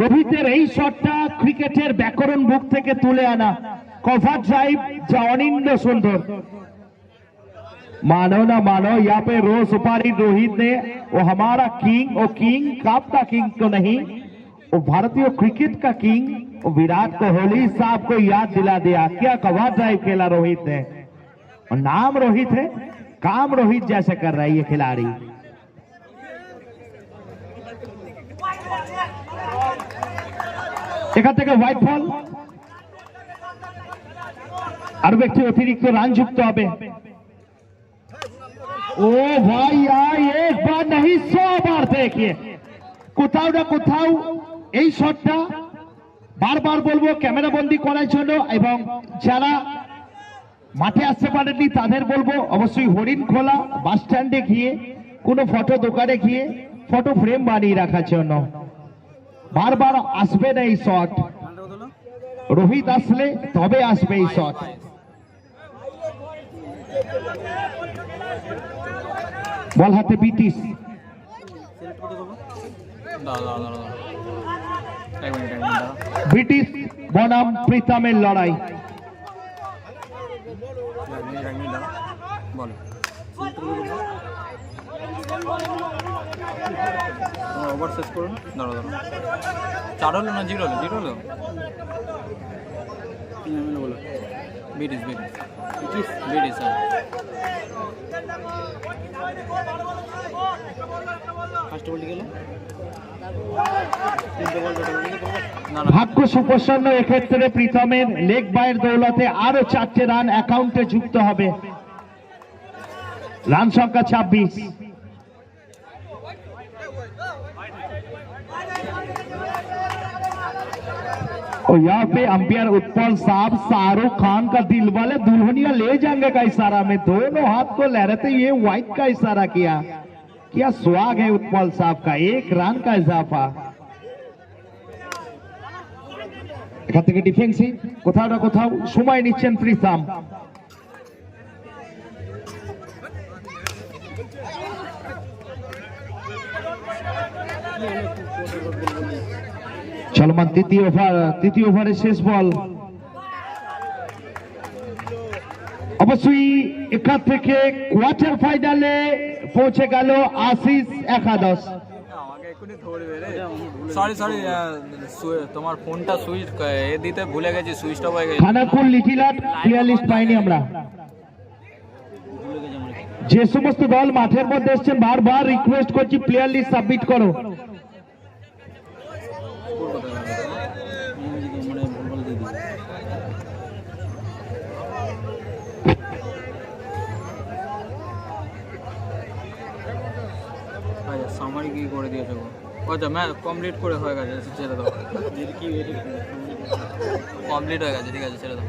রোহিতের এই শটটা ক্রিকেটের ব্যাকরণ বুক থেকে তুলে আনা কভার ড্রাইভ যা অনিন্দ সুন্দর मानो ना मानो यहाँ पे रो सुपारी रोहित ने वो हमारा किंग वो किंग कप का किंग तो नहीं वो भारतीय क्रिकेट का किंग वो विराट कोहली साहब को याद दिला दिया क्या कवर ड्राइव खेला रोहित ने और नाम रोहित है काम रोहित जैसे कर रहा है ये खिलाड़ी এখান থেকে হোয়াইট ফল আরও একটি অতিরিক্ত রান যুক্ত হবে। ও ভাই একবার নাহি, সবার দেখিয়ে কোথাও না কোথাও এই শটটা বারবার বলব, ক্যামেরা বন্দি করার জন্য এবং যারা মাঠে আসতে পারেননি তাদের বলব, অবশ্যই হরিণ খোলা বাস স্ট্যান্ডে গিয়ে, কোনো ফটো দোকানে গিয়ে ফটো ফ্রেম বানিয়ে রাখার জন্য। বারবার আসবে না এই শট। রোহিত আসলে তবে আসবে এই শট। বল হাতে ব্রিটিশ ব্রিটিশ বনাম প্রীতামের লড়াই। বলো। তোমার ওভার শেষ করুন। দাঁড়া দাঁড়া চার হলো না জিরো হলো? জিরো হলো? বলো। ব্রিটিশ ব্রিটিশ ব্রিটিশ ব্রিটিশ হ্যাঁ। ফার্স্ট বলটি গেল ভাগ্য সুপ্রসন্ন এক্ষেত্রে প্রীতমের লেগ বাইয়ের দৌলতে আরও চারটে রান অ্যাকাউন্টে যুক্ত হবে। রান সংখ্যা ছাব্বিশ। और यहाँ पे अंपायर उत्पल साहब शाहरुख खान का दिल वाले दुल्हनिया ले जाएंगे का इशारा में दोनों हाथ को लहराते ये व्हाइट का इशारा किया क्या स्वाग है उत्पल साहब का एक रन का इजाफा এখান থেকে ডিফেন্সিভ কোথাও না কোথাও সময় নিচ্ছেন প্রীতম চলমান তৃতীয় ওভার তৃতীয় ওভারের শেষ বল। অবশ্যই এখান থেকে কোয়ার্টার ফাইনালে পৌঁছে গেল আশিস একাদশ। সরি সরি তোমার ফোনটা সুইচ এ দিতে ভুলে গেছি সুইচ অফ হয়ে গেছে। খানাকুল লিটিলাট প্লেয়ার লিস্ট পাইনি আমরা। যে সমস্ত দল মাঠের মধ্যে এসছেন বারবার রিকোয়েস্ট করছি প্লেয়ার লিস্ট সাবমিট করো স্কোর কোথায় গেল? আমি যদি মানে ভুলভাল দিয়ে দিই আচ্ছা সামারি কি করে দিয়েছ? আচ্ছা ম্যাচ কমপ্লিট করে হয়ে গেছে ছেড়ে দাও। কমপ্লিট হয়ে গেছে ঠিক আছে ছেড়ে দাও।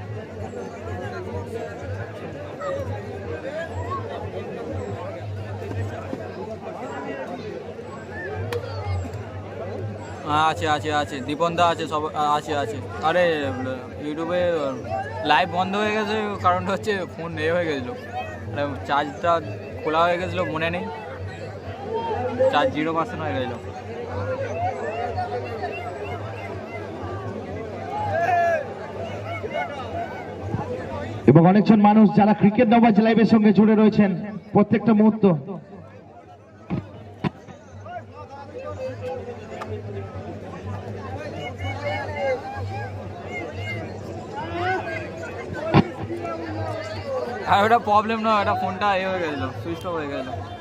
হ্যাঁ, আছে আছে আছে। দীপনদা আছে সব আছে আছে। আরে ইউটিউবে লাইভ বন্ধ হয়ে গেছে কারণটা হচ্ছে ফোন এ হয়ে গেছিল। আরে চার্জটা খোলা হয়ে গেছিল মনে নেই। চার্জ জিরো পার্সেন্ট হয়ে গেছিল এবং অনেকজন মানুষ যারা ক্রিকেট নবাজ লাইভের সঙ্গে জুড়ে রয়েছেন প্রত্যেকটা মুহূর্ত। আর ওটা প্রবলেম নয় ওটা ফোনটা এ হয়ে গেছিল সুইচ অফ হয়ে গেছিল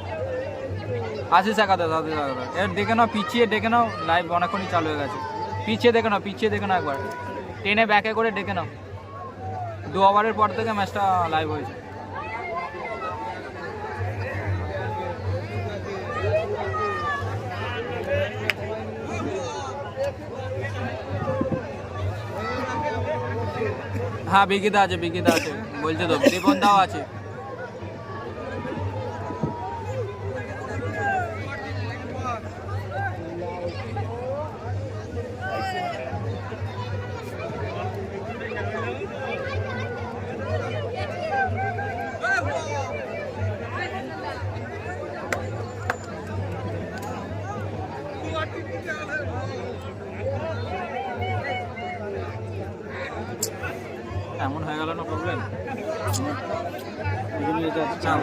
আশিস একাতে আশিস একাতে এর দেখে নাও, পিছিয়ে দেখে নাও লাইভ অনেকক্ষণই চালু হয়ে গেছে। পিছিয়ে দেখে নাও, পিছিয়ে দেখে নাও একবার। টেনে ব্যাকে করে ডেকে নাও। দু ওভারের পর থেকে ম্যাচটা লাইভ হয়েছে। হ্যাঁ বিকিদা আছে বিকিদা আছে। বলছে তো দীপন দাও আছে।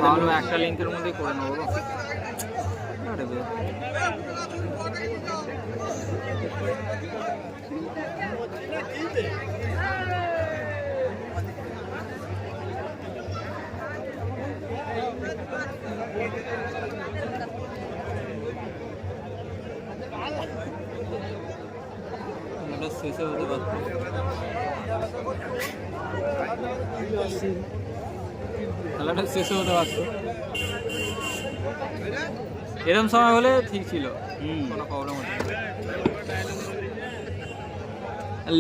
ভাবলাম একটা লিঙ্কের মধ্যেই করে নেব। শেষে হতে পারতো। খেলাটা শেষে হতে পারতো এরকম সময় হলে ঠিক ছিল। কোনো প্রবলেম হতো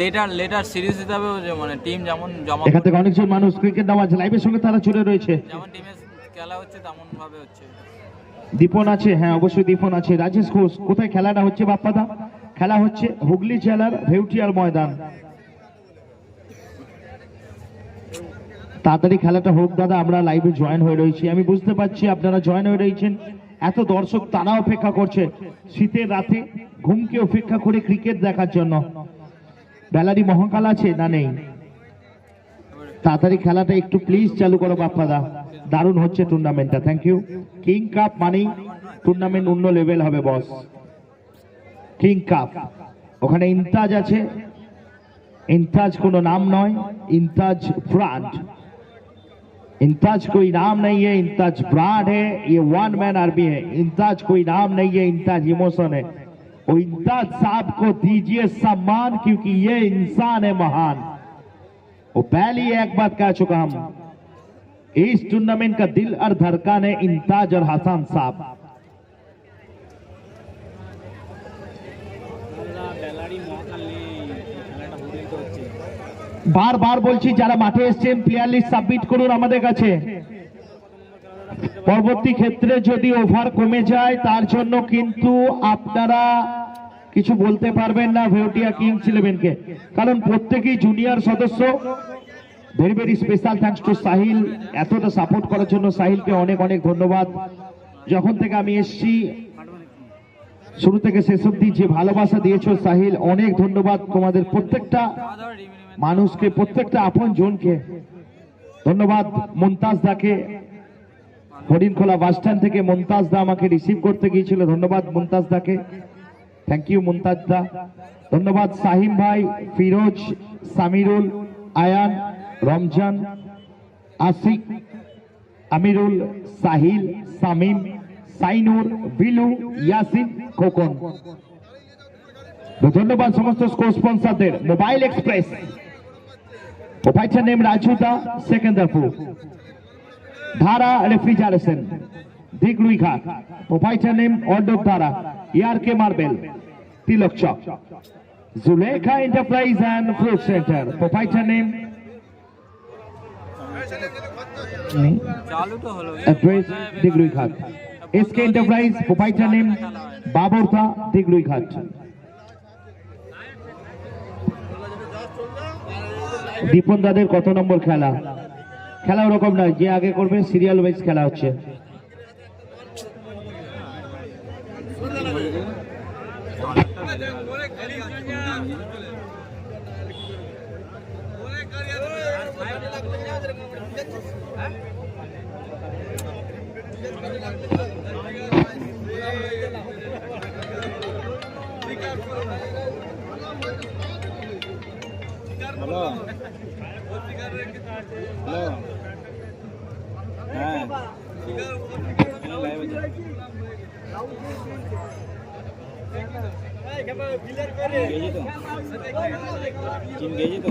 লেটার লেটার সিরিজ দিতে হবে যে মানে টিম যেমন জমা এখান থেকে অনেকজন মানুষ ক্রিকেট নামাজ লাইভের সঙ্গে তারা রয়েছে। যেমন টিমের খেলা হচ্ছে তেমন ভাবে হচ্ছে। দীপন আছে হ্যাঁ অবশ্যই দীপন আছে। রাজেশ ঘোষ কোথায় খেলাটা হচ্ছে বাপ্পাদা? খেলা হচ্ছে হুগলি জেলার ভেউটিয়ার ময়দান। তাড়াতাড়ি খেলাটা হোক, দাদা, আমরা লাইভে জয়েন হয়ে রয়েছি। আমি বুঝতে পারছি আপনারা জয়েন হয়ে রয়েছেন। এত দর্শক তারা অপেক্ষা করছে। শীতের রাতে ঘুমকে অপেক্ষা করে ক্রিকেট দেখার জন্য। ব্যালারি মহাকাল আছে না নেই? তাড়াতাড়ি খেলাটা একটু প্লিজ চালু করো বাপাদা দারুণ হচ্ছে টুর্নামেন্টটা থ্যাংক ইউ কিং কাপ মানেই টুর্নামেন্ট অন্য লেভেল হবে বস কিং কাপ ওখানে ইন্তাজ আছে। ইন্তাজ কোনো নাম নয়। ইন্তাজ ফ্রান্ট इंताज कोई नाम नहीं है इंताज ब्रांड है, ये वन मैन आर्मी है। इंताज कोई नाम नहीं है इंताज इमोशन है। वो इंताज साहब को दीजिए सम्मान, क्योंकि ये इंसान है महान। वो पहले एक बात कह चुका हम इस टूर्नामेंट का दिल और धड़कन है इंताज और हसन साहब। বারবার বলছি, যারা মাঠে এসছেন প্লেয়ার লিস্ট সাবমিট করুন আমাদের কাছে। পরবর্তী ক্ষেত্রে যদি ওভার কমে যায়, তার জন্য কিন্তু আপনারা কিছু বলতে পারবেন না ভেউটিয়া কিংস ইলেভেনকে কারণ প্রত্যেকেই জুনিয়র সদস্য। Very very special thanks to Sahil এতটা সাপোর্ট করার জন্য সাহিলকে অনেক অনেক ধন্যবাদ। যখন থেকে আমি এসছি, শুরু থেকে শেষ অব্দি যে ভালোবাসা দিয়েছ সাহিল অনেক ধন্যবাদ তোমাদের প্রত্যেকটা। মানুষকে, প্রত্যেকটা আপন জনকে ধন্যবাদ মুমতাজ দাকে। হরিণখোলা বাস স্ট্যান্ড থেকে মুমতাজ দা আমাকে রিসিভ করতে গিয়েছিল। ধন্যবাদ মুমতাজ দাকে। Thank you Mumtaz da. ধন্যবাদ সাহিম ভাই, ফিরোজ, সামিরুল, আয়ান, রমজান, আশিক, আমিরুল, সাহিল, সামিম, সাইনুর, বিলু, ইয়াসিন, খোকন। ধন্যবাদ সমস্ত score স্পন্সরদের। Mobile express. Proprietor name রাজুদা Sekendarpur Dhara refrigeration Digalui Ghat proprietor name অর্ডব ধারা ইয়ার কে marble Tilak Chak Julekha enterprise and fruit centre proprietor name চালু তো হলো address Diglui Ghat SK enterprise proprietor name বাবরথা দিগলুই Ghat Dipan দাদের কত নম্বর খেলা? খেলা ওরকম নয়, যে আগে করবে সিরিয়াল ওয়াইজ খেলা হচ্ছে। হ্যালো হ্যালো হ্যাঁ লাইভ আছে গেছি তো টিম গেছি তো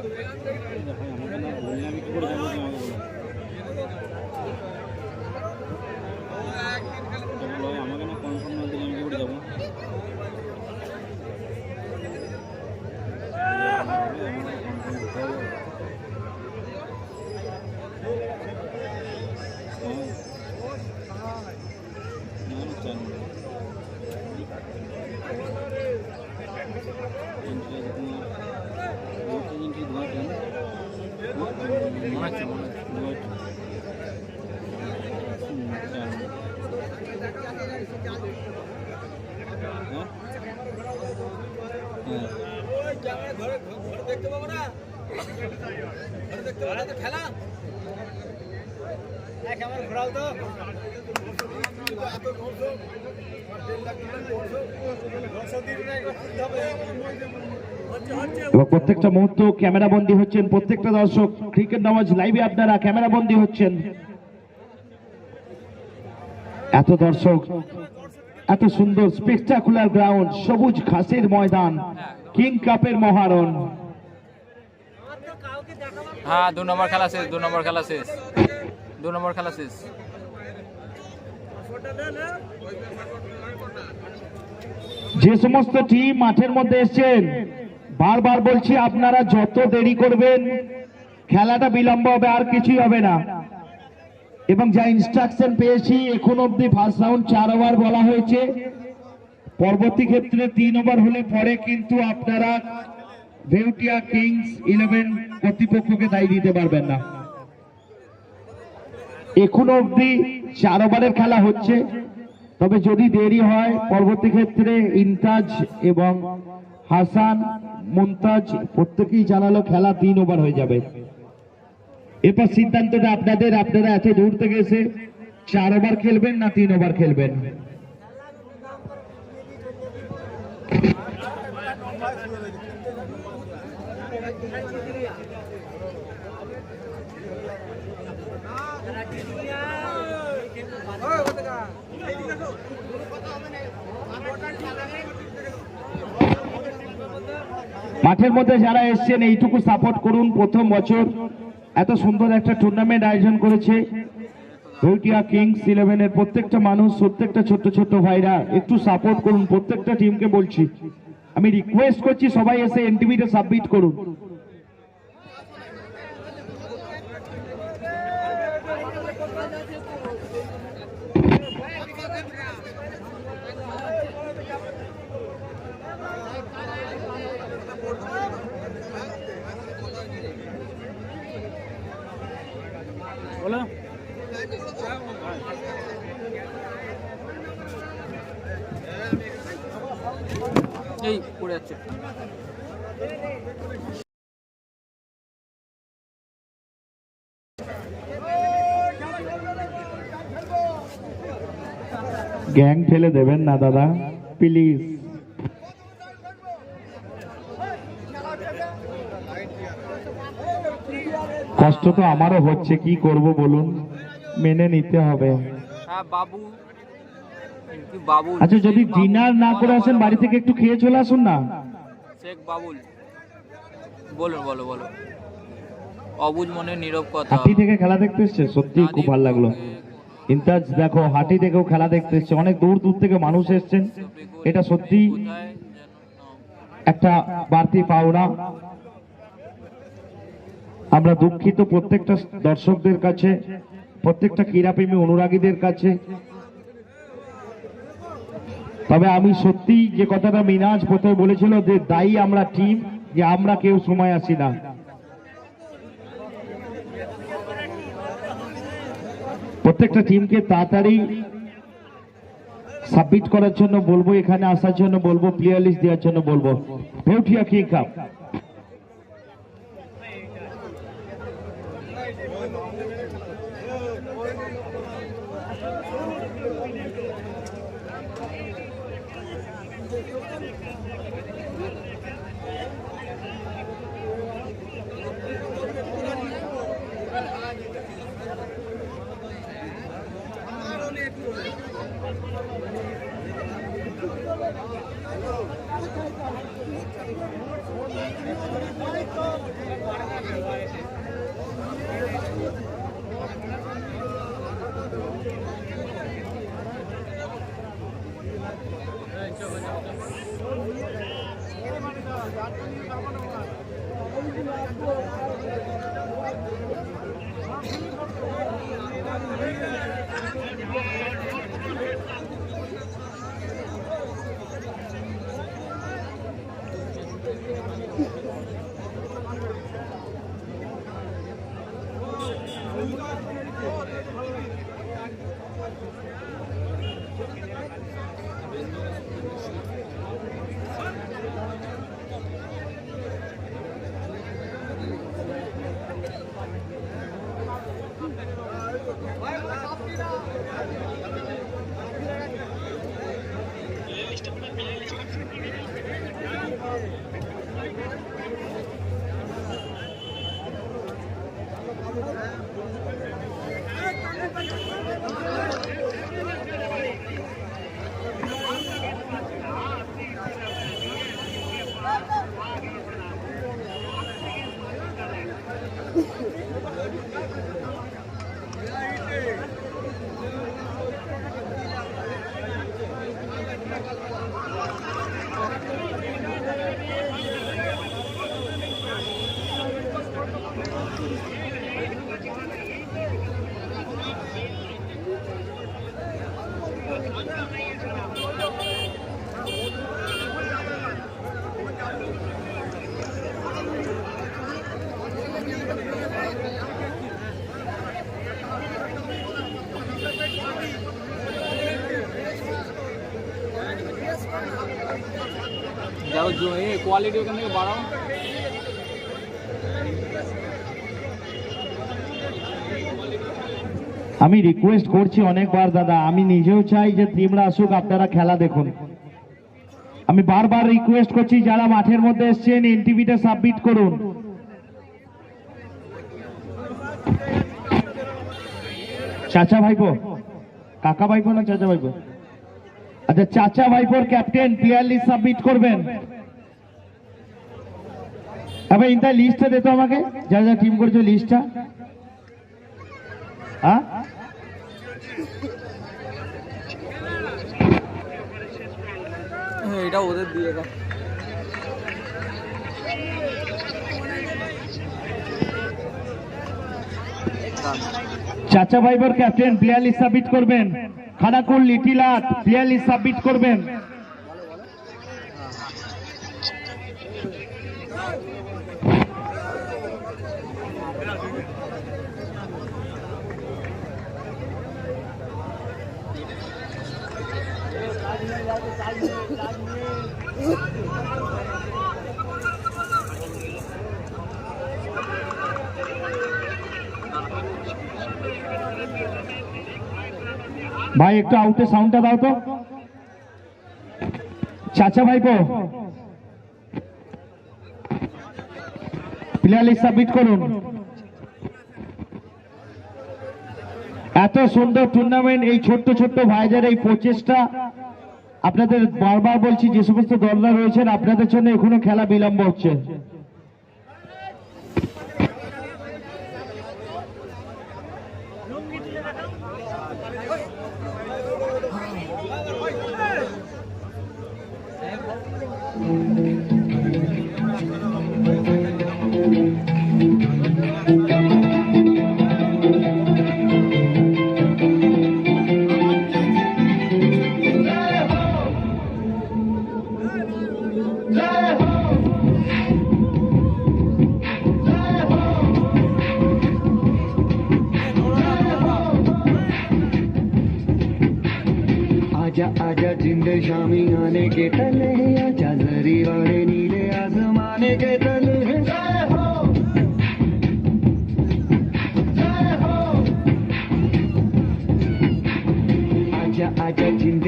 প্রত্যেকটা মুহূর্ত ক্যামেরা বন্দী হচ্ছেন প্রত্যেকটা দর্শক। ক্রিকেট নামাজ লাইভে আপনারা ক্যামেরা বন্দী হচ্ছেন। এত দর্শক, এত সুন্দর স্পেকটাকুলার গ্রাউন্ড সবুজ ঘাসের ময়দান কিং কাপের মহারণ। হ্যাঁ দু নম্বর খেলা শেষ, দু নম্বর খেলা শেষ। দু নম্বর খেলা শেষ। যে সমস্ত টিম মাঠের মধ্যে এসছেন, বারবার বলছি আপনারা যত দেরি করবেন, খেলাটা বিলম্ব হবে, আর কিছুই হবে না। এবং যা ইনস্ট্রাকশন পেয়েছি, এখন অব্দি ফার্স্ট রাউন্ড চার ওভার বলা হয়েছে। পরবর্তী ক্ষেত্রে তিন ওভার হলে পরে কিন্তু আপনারা ভেউটিয়া কিংস ইলেভেন কর্তৃপক্ষকে দায়ী দিতে পারবেন না। এখনও অব্দি চার ওভারের খেলা হচ্ছে। তবে যদি দেরি হয়, পরবর্তী ক্ষেত্রে ইনতাজ এবং হাসান মুমতাজ প্রত্যেকেই জানালো খেলা তিন ওভার হয়ে যাবে। এরপর সিদ্ধান্তটা আপনাদের, আপনারা এত দূর থেকে এসে চার ওভার খেলবেন না তিন ওভার খেলবেন? মাঠের মধ্যে যারা এসছেন, এইটুকু সাপোর্ট করুন। প্রথম বছর এত সুন্দর একটা টুর্নামেন্ট আয়োজন করেছে। ভেউটিয়া কিংস ইলেভেনের প্রত্যেকটা মানুষ, প্রত্যেকটা ছোট্ট ছোট্ট ভাইরা, একটু সাপোর্ট করুন। প্রত্যেকটা টিমকে বলছি। আমি রিকোয়েস্ট করছি সবাই এসে এনটিভিটা সাবমিট করুন বলো এই পড়ে যাচ্ছে। গ্যাং ফেলে দেবেন না দাদা। প্লিজ। কষ্ট তো আমারও হচ্ছে কি করব বলুন? মেনে নিতে হবে। হ্যাঁ বাবু। বাবুল। আচ্ছা যদি ডিনার না করে আসেন বাড়ি থেকে একটু খেয়ে চলে আসুন না? শেখ বাবুল। বলুন বলো বলো অবুজ মনে নীরব কথা। হাতি থেকে খেলা দেখতে এসছে সত্যি খুব ভালো লাগল। ইন্তাজ দেখো হাটি থেকেও খেলা দেখতে এসছে। অনেক দূর দূর থেকে মানুষ এসছেন। এটা সত্যি? একটা বাড়তি পাওনা। আমরা দুঃখিত প্রত্যেকটা দর্শকদের কাছে প্রত্যেকটা ক্রীড়াপ্রেমী অনুরাগীদের কাছে। তবে আমি সত্যি যে কথাটা মিনাজ প্রথমে বলেছিল যে দায়ী আমরা টিম যে আমরা কেউ সময় আসি না। প্রত্যেকটা টিমকে তাড়াতাড়ি সাবমিট করার জন্য বলব, এখানে আসার জন্য বলব প্লেয়ার লিস্ট দেওয়ার জন্য বলব। ভেউটিয়া কিং কাপ কোয়ালিটি ওখান থেকে বাড়াও। আমি রিকোয়েস্ট করছি অনেকবার, দাদা। আমি নিজেও চাই যে টিমরা আসুক, আপনারা খেলা দেখুন। আমি বারবার রিকোয়েস্ট করছি, যারা মাঠের মধ্যে এসছেন এনটিভিটা সাবমিট করুন। চাচা ভাইপো? কাকা ভাইপো না চাচা ভাইপো? আচ্ছা চাচা ভাইপোর ক্যাপ্টেন প্লেয়ার লিস্ট সাবমিট করবেন। এবার ইন্টা লিস্টটা দে তো আমাকে। যারা যারা টিম করছ লিস্টটা হ্যাঁ এটা ওদের দিয়ে দাও। চাচা ভাইবার ক্যাপ্টেন প্লেয়ার লিস্ট সাবমিট করবেন। খানাকুল লিটিলাট প্লেয়ার লিস্ট সাবমিট করবেন। ভাই, একটু আউটে সাউন্ডটা দাও তো। চাচা ভাইপো প্লেয়ার লিস্ট সাবমিট করুন। এত সুন্দর টুর্নামেন্ট এই ছোট্ট ছোট্ট ভাইদের এই প্রচেষ্টা। আপনাদের বারবার বলছি যে সমস্ত দলরা রয়েছেন আপনাদের জন্য এখনও খেলা বিলম্ব হচ্ছে।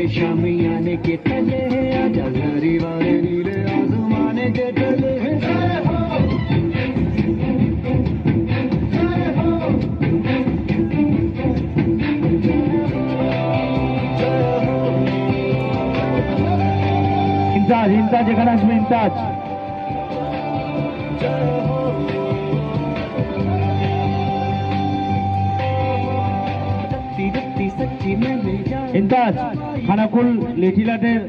के शामियाने के तले है आजा सारी वाले नीले आसमाने के तले है इंताज इंताज गणेश में इंताज इंताज ইমতাজ सच्ची रत्ती सच्ची मैंने जान ইমতাজ খানাকুল লেঠিলাটের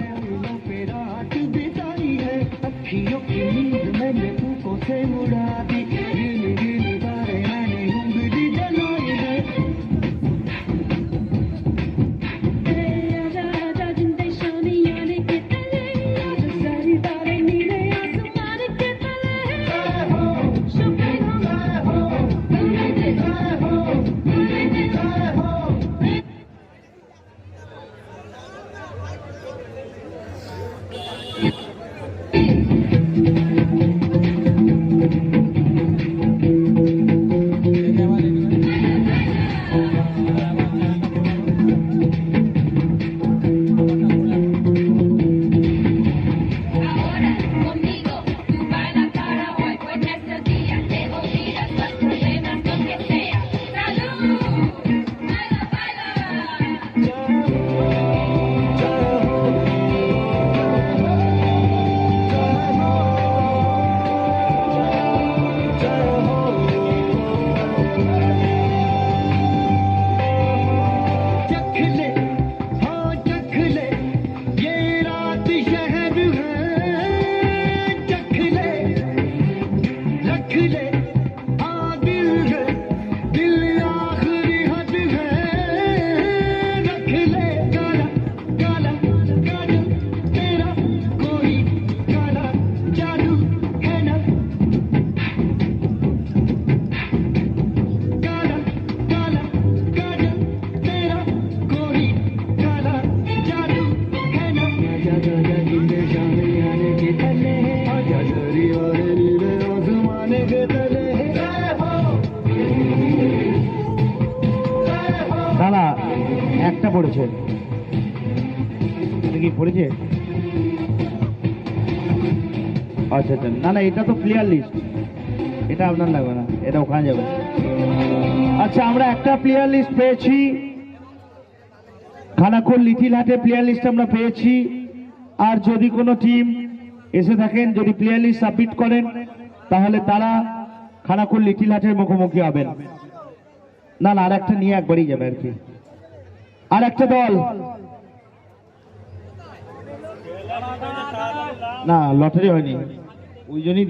पे रात बिताई है अखियों की नींद मैंने फूकों से उड़ा निकले এটা তো ক্লিয়ার লিস্ট এটা আপনার লাগবে না, এটা ওখানে যাবে। আচ্ছা আমরা একটা প্লেয়ার লিস্ট পেয়েছি। খানাকুল লিটিল হাটে প্লেয়ার লিস্ট আমরা পেয়েছি। আর যদি কোনো টিম এসে থাকেন, যদি প্লেয়ার লিস্ট সাবমিট করেন, তাহলে তারা খানাকুল লিটিল হাটের মুখোমুখি হবেন। না না আর একটা নিয়ে একবারই যাবে আর কি। আর একটা দল। না, লটারি হয়নি। ওই জন্যই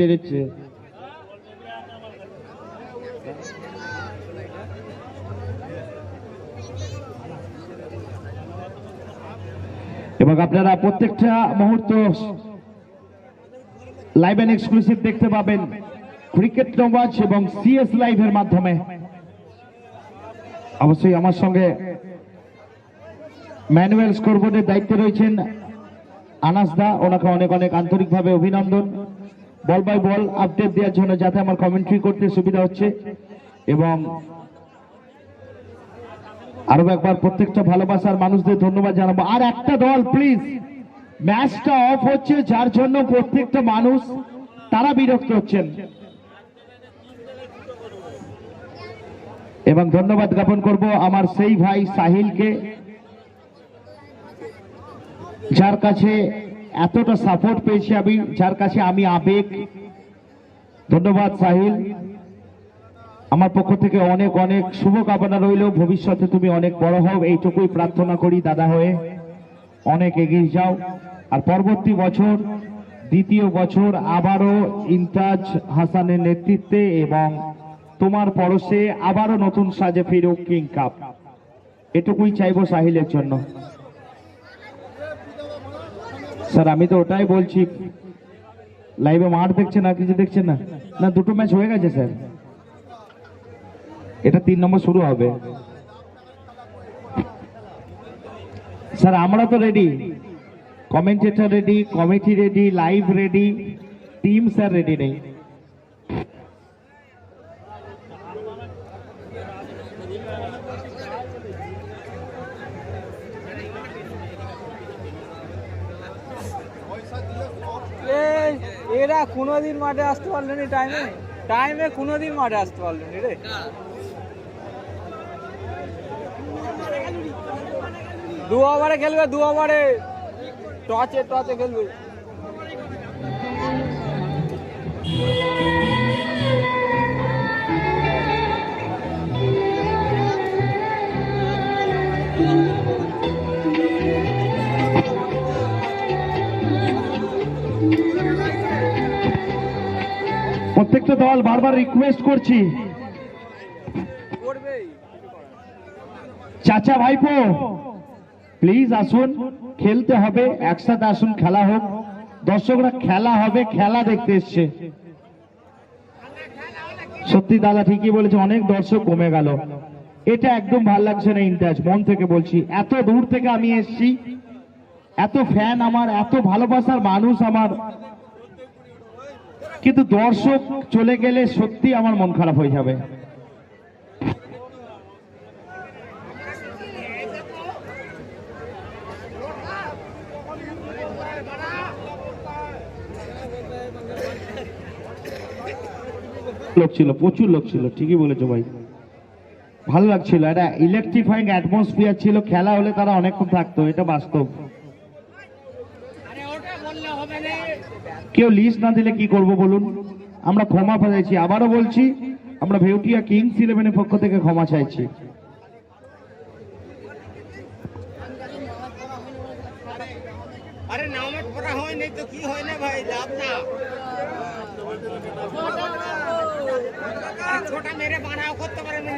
এবং আপনারা প্রত্যেকটা মুহূর্ত লাইভ এন্ড এক্সক্লুসিভ দেখতে পাবেন ক্রিকেট নবাজ এবং সিএস লাইভের মাধ্যমে। অবশ্যই আমার সঙ্গে ম্যানুয়াল স্কোরবোর্ডের দায়িত্বে রয়েছেন আনাস দা। ওনাকে অনেক অনেক আন্তরিকভাবে অভিনন্দন। বল বাই বল আপডেট দেওয়ার জন্য যাতে আমার কমেন্ট্রি করতে সুবিধা হচ্ছে। এবং আরও একবার প্রত্যেকটা ভালোবাসার মানুষদের ধন্যবাদ জানাব। আর একটা দল প্লিজ ম্যাচটা অফ হচ্ছে, যার জন্য প্রত্যেকটা মানুষ তারা বিরক্ত হচ্ছেন। এবং ধন্যবাদ জ্ঞাপন করব আমার সেই ভাই সাহিলকে, যার কাছে এতটা সাপোর্ট পেয়েছি আমি, যার কাছে আমি আবেগ। ধন্যবাদ, সাহিল। আমার পক্ষ থেকে অনেক অনেক শুভকামনা রইল। ভবিষ্যতে তুমি অনেক বড় হও। এইটুকুই প্রার্থনা করি দাদা হয়ে। অনেক এগিয়ে যাও। আর পরবর্তী বছর, দ্বিতীয় বছর আবারও ইন্তাজ হাসানের নেতৃত্বে এবং তোমার পরশে আবারও নতুন সাজে ফিরুক কিং কাপ। এটুকুই চাইব সাহিলের জন্য। স্যার, আমি তো ওটাই বলছি। লাইভে মাঠ দেখছে না, কিছু দেখছে না? না, দুটো ম্যাচ হয়ে গেছে, স্যার। এটা তিন নম্বর শুরু হবে। স্যার, আমরা তো ready commentator ready committee ready live ready team sir ready নেই এই এরা কোনোদিন মাঠে আসতে পারলেনি টাইমে টাইমে কোনোদিন মাঠে আসতে পারলেনি রে। দু ওভারে খেলবে দু ওভারে টচে টচে খেলবে। প্রত্যেকটা দল বারবার রিকোয়েস্ট করছি। চাচা, ভাইপো প্লিজ আসুন, খেলতে হবে, একসাথে আসুন, খেলা হোক। দর্শকরা খেলা হবে, খেলা দেখতে এসছে। সত্যি দাদা ঠিকই বলেছে, অনেক দর্শক কমে গেল। এটা একদম ভালো লাগছে না ইন্টাজ মন থেকে বলছি। এত দূর থেকে আমি এসছি, এত ফ্যান আমার, এত ভালোবাসার মানুষ আমার। কিন্তু দর্শক চলে গেলে সত্যি আমার মন খারাপ হয়ে যাবে। লোক ছিল, প্রচুর লোক ছিল, ঠিকই বলেছ ভাই। ভালো লাগছিল, একটা ইলেকট্রিফাইং অ্যাটমসফিয়ার ছিল, খেলা হলে তারা অনেকক্ষণ থাকতো, এটা বাস্তব। কেউ লিস্ট না দিলে কি করব বলুন? আমরা ক্ষমা চাইছি আবারও বলছি আমরা ভেউটিয়া কিংস ইলেভেনের পক্ষ থেকে ক্ষমা চাইছি। আরে নামাজ পড়া হয় নাই তো কি হয় না ভাই? লাভ না। আরে ছোটা মেরে বানাও করতে পারে না।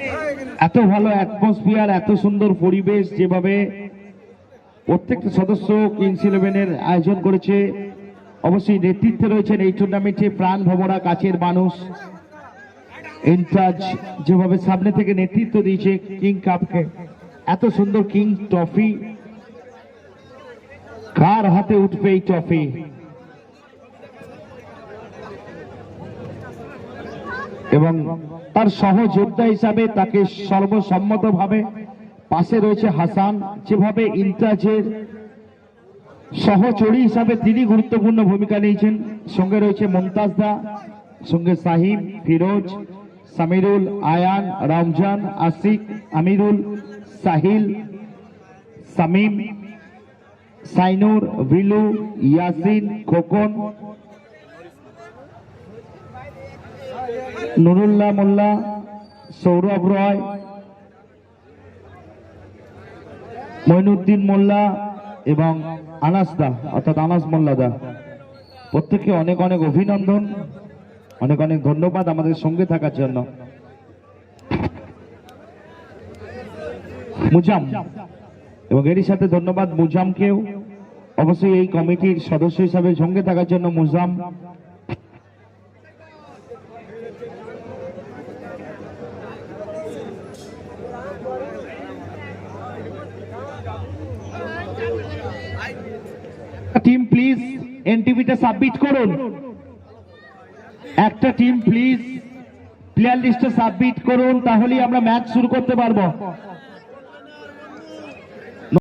এত ভালো অ্যাটমসফিয়ার এত সুন্দর পরিবেশ যেভাবে প্রত্যেকটা সদস্য কিংস ইলেভেনের আয়োজন করেছে অবশ্যই নেতৃত্বে রয়েছেন এই টুর্নামেন্টে প্রাণ ভমরা কাছের মানুষ। ইনচার্জ যেভাবে সামনে থেকে নেতৃত্ব দিয়েছে কিং কাপকে এত সুন্দর কিং ট্রফি কার হাতে উঠবে এই ট্রফি এবং তার সহযোদ্ধা হিসাবে তাকে সর্বসম্মতভাবে পাশে রয়েছে হাসান। যেভাবে ইন্টাজের সহচরী হিসাবে তিনি গুরুত্বপূর্ণ ভূমিকা নিয়েছেন। সঙ্গে রয়েছে মমতাজ দা, সঙ্গে সাহিম, ফিরোজ, সামিরুল, আয়ান, রমজান আসিক আমিরুল, সাহিল, সামিম, সাইনুর, ভিলু, ইয়াসিন, খোকন, নুরুল্লাহ মোল্লা, সৌরভ রয়, মইনুদ্দিন মোল্লা এবং আনাসদা অর্থাৎ আনাস মোল্লাদা প্রত্যেককে অনেক অনেক অভিনন্দন, অনেক অনেক ধন্যবাদ আমাদের সঙ্গে থাকার জন্য। মুজাম, এবং এরই সাথে ধন্যবাদ মুজামকেও। অবশ্যই এই কমিটির সদস্য হিসাবে সঙ্গে থাকার জন্য মুজাম টিম প্লিজ এনটিভিটা সাবমিট করুন। একটা টিম প্লিজ প্লেয়ার লিস্টে সাবমিট করুন, তাহলেই আমরা ম্যাচ শুরু করতে পারব।